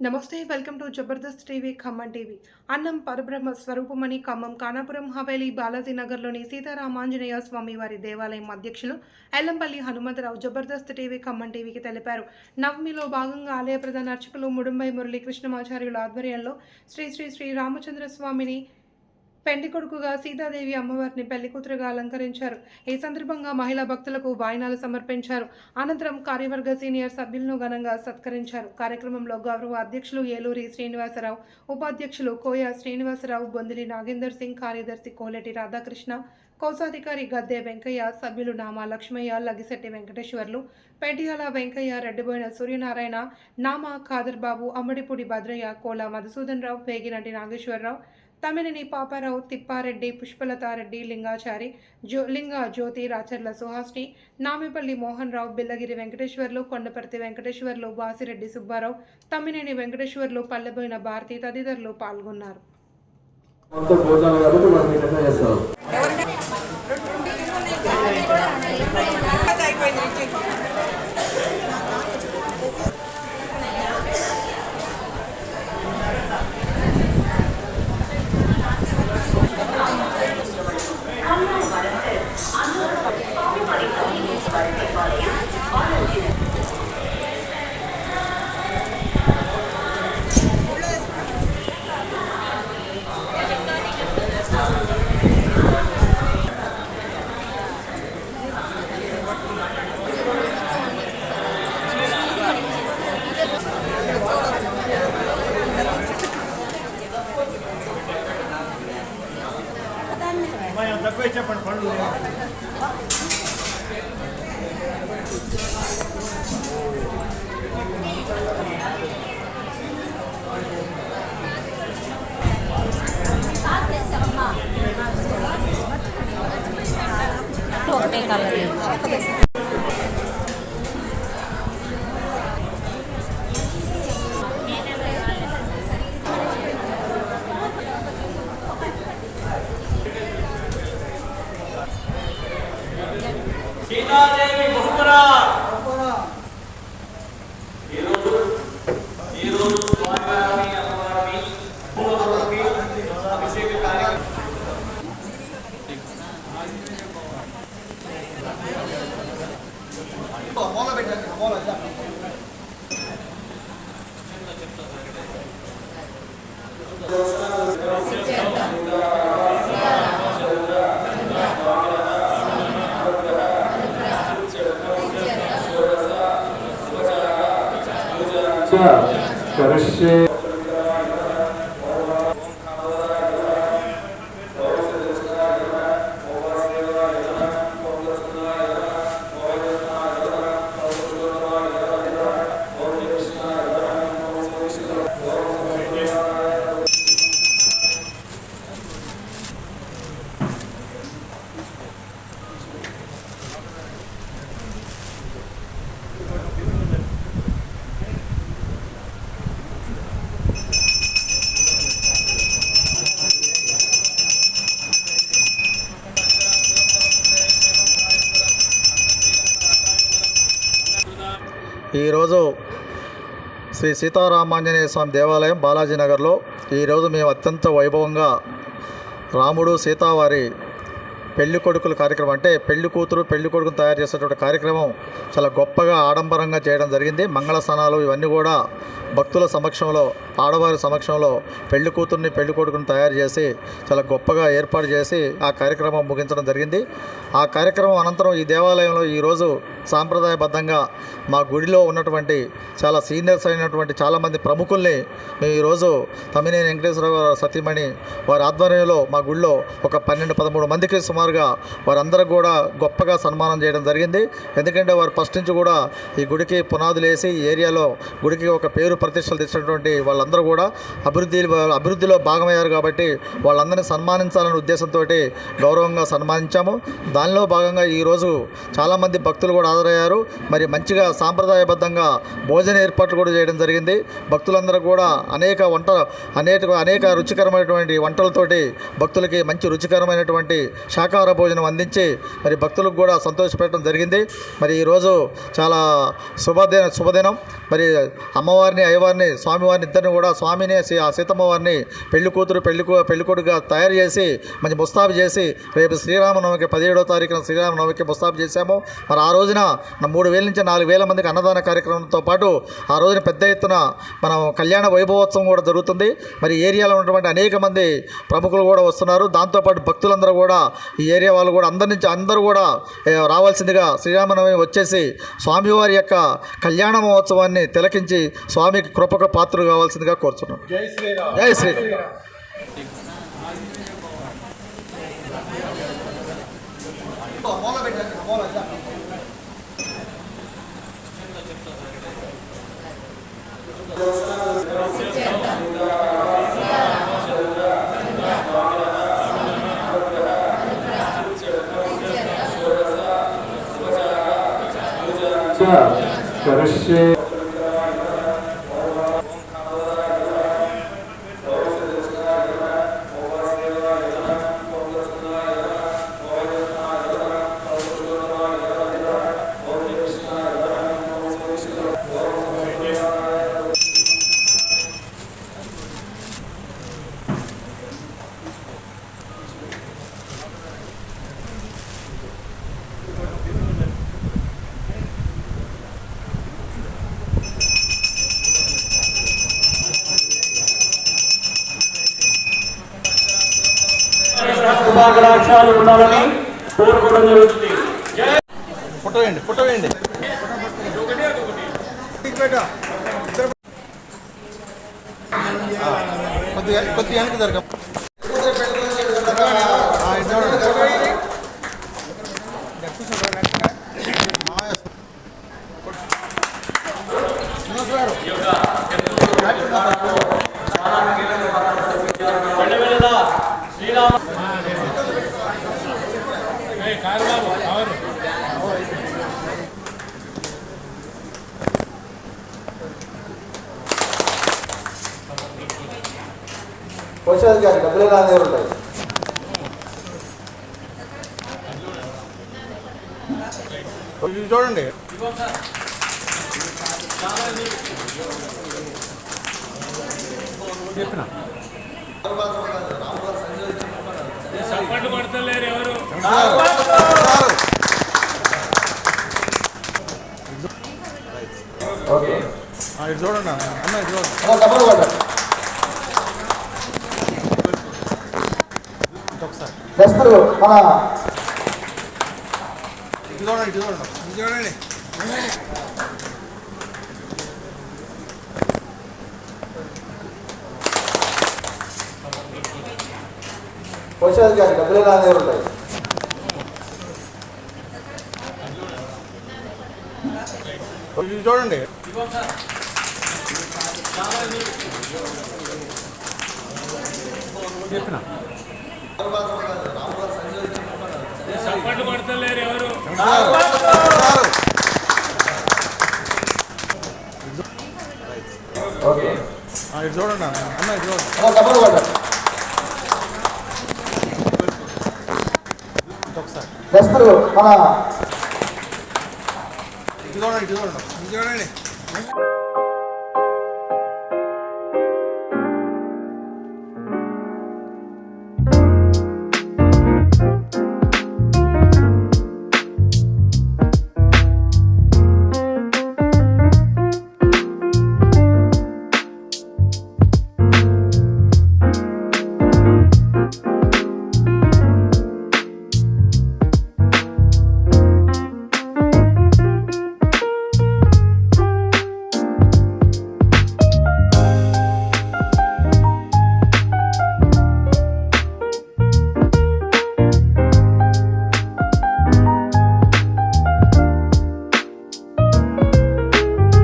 నమస్తే welcome to Jabardasth TV Khammam TV. అన్నం పరబ్రహ్మ స్వరూపమని ఖమ్మం కానాపురం హవేలీ బాలాజీ నగర్లోని సీతారామాంజనేయ స్వామి వారి దేవాలయం అధ్యక్షులు ఎల్లంపల్లి హనుమంతరావు జబర్దస్త్ టీవీ ఖమ్మం టీవీకి తెలిపారు. నవమిలో భాగంగా ఆలయ ప్రధాన అర్చకులు ముడుంబై మురళీ కృష్ణమాచార్యుల ఆధ్వర్యంలో శ్రీ శ్రీ శ్రీ రామచంద్ర స్వామిని పెండి కొడుకుగా సీతాదేవి అమ్మవారిని పెళ్ళి కూతురుగా అలంకరించారు. ఈ సందర్భంగా మహిళా భక్తులకు వాయినాలు సమర్పించారు. అనంతరం కార్యవర్గ సీనియర్ సభ్యులను ఘనంగా సత్కరించారు. కార్యక్రమంలో గౌరవ అధ్యక్షులు ఏలూరి శ్రీనివాసరావు ఉపాధ్యక్షులు కోయ శ్రీనివాసరావు బొందిలి నాగేందర్ సింగ్ కార్యదర్శి కోలెటి రాధాకృష్ణ కోశాధికారి గద్దె వెంకయ్య సభ్యులు నామా లక్ష్మయ్య లగిశెట్టి వెంకటేశ్వర్లు పెటియాల వెంకయ్య రెడ్డిబోయిన సూర్యనారాయణ నామా ఖాదర్ బాబు అమ్మడిపూడి భద్రయ్య కోల మధుసూదన్ రావు పేగినటి నాగేశ్వరరావు తమిళని పాపారావు తిప్పారెడ్డి పుష్పలతారెడ్డి లింగాచారి జో లింగ జ్యోతి రాచర్ల సుహాస్ని నామిపల్లి మోహన్ రావు బిల్లగిరి వెంకటేశ్వర్లు కొండపర్తి వెంకటేశ్వర్లు బాసిరెడ్డి సుబ్బారావు తమ్మినేని వెంకటేశ్వర్లు పల్లెబోయిన భారతి తదితరులు పాల్గొన్నారు. మొత్తం భోజనాలు కాబట్టి మనం కరిష్యే ఈరోజు శ్రీ సీతారామాంజనేయ స్వామి దేవాలయం బాలాజీ నగర్లో ఈరోజు మేము అత్యంత వైభవంగా రాముడు సీతావారి పెళ్ళి కొడుకుల కార్యక్రమం అంటే పెళ్ళి కూతురు పెళ్ళి కొడుకును తయారు చేసేటువంటి కార్యక్రమం చాలా గొప్పగా ఆడంబరంగా చేయడం జరిగింది. మంగళ స్నానాలు ఇవన్నీ కూడా భక్తుల సమక్షంలో ఆడవారి సమక్షంలో పెళ్ళి కూతుర్ని పెళ్ళి కొడుకుని తయారు చేసి చాలా గొప్పగా ఏర్పాటు చేసి ఆ కార్యక్రమం ముగించడం జరిగింది. ఆ కార్యక్రమం అనంతరం ఈ దేవాలయంలో ఈరోజు సాంప్రదాయబద్ధంగా మా గుడిలో ఉన్నటువంటి చాలా సీనియర్స్ అయినటువంటి చాలామంది ప్రముఖుల్ని మేము ఈరోజు తమ్మినేని వెంకటేశ్వర గారు సతీమణి వారి ఆధ్వర్యంలో మా గుడిలో ఒక పన్నెండు పదమూడు మందికి సుమారుగా వారందరూ కూడా గొప్పగా సన్మానం చేయడం జరిగింది. ఎందుకంటే వారు ఫస్ట్ నుంచి కూడా ఈ గుడికి పునాదులు వేసి ఏరియాలో గుడికి ఒక పేరు ప్రతిష్టలు తెచ్చినటువంటి వాళ్ళందరూ కూడా అభివృద్ధి అభివృద్ధిలో భాగమయ్యారు కాబట్టి వాళ్ళందరినీ సన్మానించాలనే ఉద్దేశంతో గౌరవంగా సన్మానించాము. దానిలో భాగంగా ఈరోజు చాలామంది భక్తులు కూడా హాజరయ్యారు. మరి మంచిగా సాంప్రదాయబద్ధంగా భోజన ఏర్పాట్లు కూడా చేయడం జరిగింది. భక్తులందరూ కూడా అనేక వంట అనేక అనేక రుచికరమైనటువంటి వంటలతోటి భక్తులకి మంచి రుచికరమైనటువంటి శాకాహార భోజనం అందించి మరి భక్తులకు కూడా సంతోషపెట్టడం జరిగింది. మరి ఈరోజు చాలా శుభదిన శుభదినం. మరి అమ్మవారిని అయ్యవారిని స్వామివారిని ఇద్దరిని కూడా స్వామిని ఆ సీతమ్మ వారిని పెళ్ళి కూతురు పెళ్ళి కూ- తయారు చేసి మంచి ముస్తాబు చేసి రేపు శ్రీరామనవమికి పదిహేడో తారీఖున శ్రీరామనవమికి ముస్తాబు చేశాము. మరి ఆ రోజున మూడు వేల నుంచి నాలుగు వేల మందికి అన్నదాన కార్యక్రమంతో పాటు ఆ రోజున పెద్ద ఎత్తున మనం కళ్యాణ వైభవోత్సవం కూడా జరుగుతుంది. మరి ఏరియాలో ఉన్నటువంటి అనేక మంది ప్రముఖులు కూడా వస్తున్నారు. దాంతోపాటు భక్తులందరూ కూడా ఈ ఏరియా వాళ్ళు కూడా అందరి నుంచి అందరూ కూడా రావాల్సిందిగా శ్రీరామనవమి వచ్చేసి స్వామివారి యొక్క కళ్యాణ మహోత్సవాన్ని తిలకించి స్వామి స్వామికి కృపకు పాత్రలు కావాల్సిందిగా కోరుచున్నాం. జై శ్రీరామ్. జై శ్రీరామ్ కరిష్యే శుభాకరాక్షాలు ఉండాలని కోరుకోవడం జరుగుతుంది. ఫోటో వేయండి ఫోటో వేయండి. కొద్దిగా కొద్దిగా వెనక జరగ వెళ్ళవెళ్ళ శ్రీరామ కోశాది గారి డబ్బులే రాదే ఉంటాయి? చూడండి. ఓకే. ఇటు చూడండి అన్న. చూడండి. మన చూడండి చూడండి. కోశాది గారి డబ్బులే రాదే ఉంటాయి. ఇటు చూడండి. ఓకే. ఇటు చూడండి అన్న. చూడండి. డబ్బులు పడ్డారు ఒకసారి దస్తులు మన